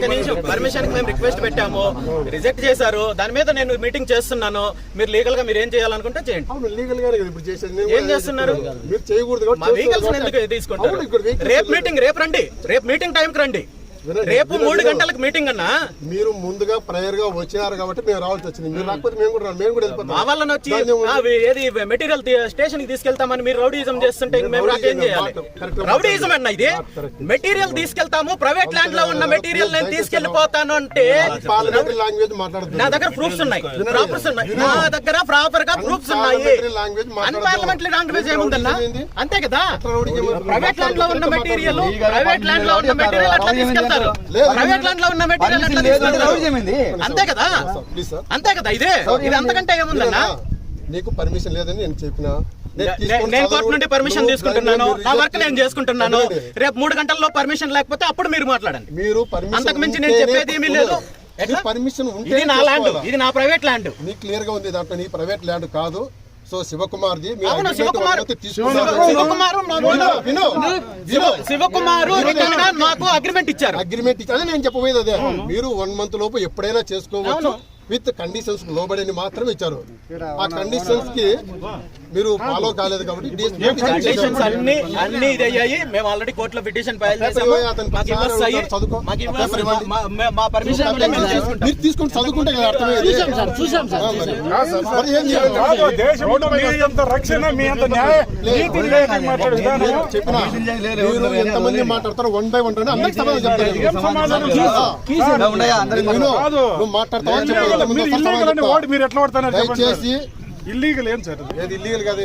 ఒక్క నిమిషం పర్మిషన్ మేము రిక్వెస్ట్ పెట్టాము. రిజెక్ట్ చేశారు. దాని మీద నేను మీటింగ్ చేస్తున్నాను. మీరు లీగల్గా మీరు ఏం చేయాలనుకుంటే చేయండి. లీగల్ ఇప్పుడు చేసేది. ఏం చేస్తున్నారు? మీరు చేయకూడదు మా వెహికల్స్ ఎందుకు. తీసుకుంటారు? రేపు. మీటింగ్ రేపు రండి. రేపు మీటింగ్ టైంకి రండి. రేపు మూడు. గంటలకు మీటింగ్ అన్నా? మీరు ముందుగా ప్రయర్గా వచ్చినారు కాబట్టి మేము రావాల్సి వచ్చింది. మీరు రాకపోతే మేము కూడా. మేము కూడా వెళ్ళిపోతాం. మా వాళ్ళని వచ్చి ఏది మెటీరియల్ స్టేషన్కి తీసుకెళ్తామని మీరు రౌడీజం చేస్తుంటే మేము రాకేం చేయాలి? రౌడీజం అన్న ఇది. మెటీరియల్ తీసుకెళ్తాము ప్రైవేట్ ల్యాండ్లో ఉన్న మెటీరియల్ నేను తీసుకెళ్ళిపోతాను అంటే లాంగ్వేజ్ నా దగ్గర ప్రూఫ్స్ ఉన్నాయి. ప్రాపర్స్ ఉన్నాయి. నా దగ్గర ప్రాపర్గా ప్రూఫ్స్ ఉన్నాయి. అన్పార్లమెంటరీ లాంగ్వేజ్ ఏముందన్నా? అంతే కదా? ప్రైవేట్ ల్యాండ్లో ఉన్న. మెటీరియల్ ప్రైవేట్ ల్యాండ్లో ఉన్న మెటీరియల్ అట్లా తీసుకెళ్తారు లేదు. ప్రైవేట్ ల్యాండ్లో ఉన్న మెటీరియల్ అంతే కదా? అంతే కదా ఇదే? ఇది అంతకంటే ఏముందన్నా? నీకు పర్మిషన్ లేదని నేను చెప్పిన. నేను కోర్టు నుండి పర్మిషన్ తీసుకుంటున్నాను. నా వర్క్ నేను చేసుకుంటున్నాను. రేపు మూడు గంటల్లో పర్మిషన్ లేకపోతే అప్పుడు మీరు మాట్లాడండి. మీరు అంతకు మించి నేను చెప్పేది ఏమీ లేదు. పర్మిషన్ ఉంటే ఇది నా ల్యాండ్ ఇది నా ప్రైవేట్ ల్యాండ్ నీ క్లియర్గా ఉంది దాంట్లో నీ ప్రైవేట్ ల్యాండ్ కాదు. సో శివకుమార్ జీ మీరు అవును, agreement శివకుమార్. వాళ్ళతో తీసుకున్నారు. శివకుమార్ నాకు- విను, విను, విను. శివకుమారు రిటర్న్గా నాకు అగ్రిమెంట్ ఇచ్చారు అగ్రిమెంట్ ఇచ్చి అదే నేను చెప్పబోయేది అదే మీరు వన్ మంత్ లోపు ఎప్పుడైనా చేసుకోవచ్చు. విత్ కండిషన్స్ లోబడని మాత్రమే ఇచ్చారు ఆ కండిషన్స్కి మీరు ఫాలో కాలేదు కాబట్టి. అన్ని అన్ని ఇది అయ్యాయి. మేము ఆల్రెడీ కోర్టులో పిటిషన్ ఫైల్ చేసాము. మా- పర్మిషన్ మీరు తీసుకొని చదువుకుంటే కదా రక్షణ మీ అంత మీరు ఎంతమంది మాట్లాడతారో వన్ బై వన్ అందరికి సమాధానం దయచేసి ఇల్లీగల్ ఏం సార్ ఏది ఇల్లీగల్ కాదు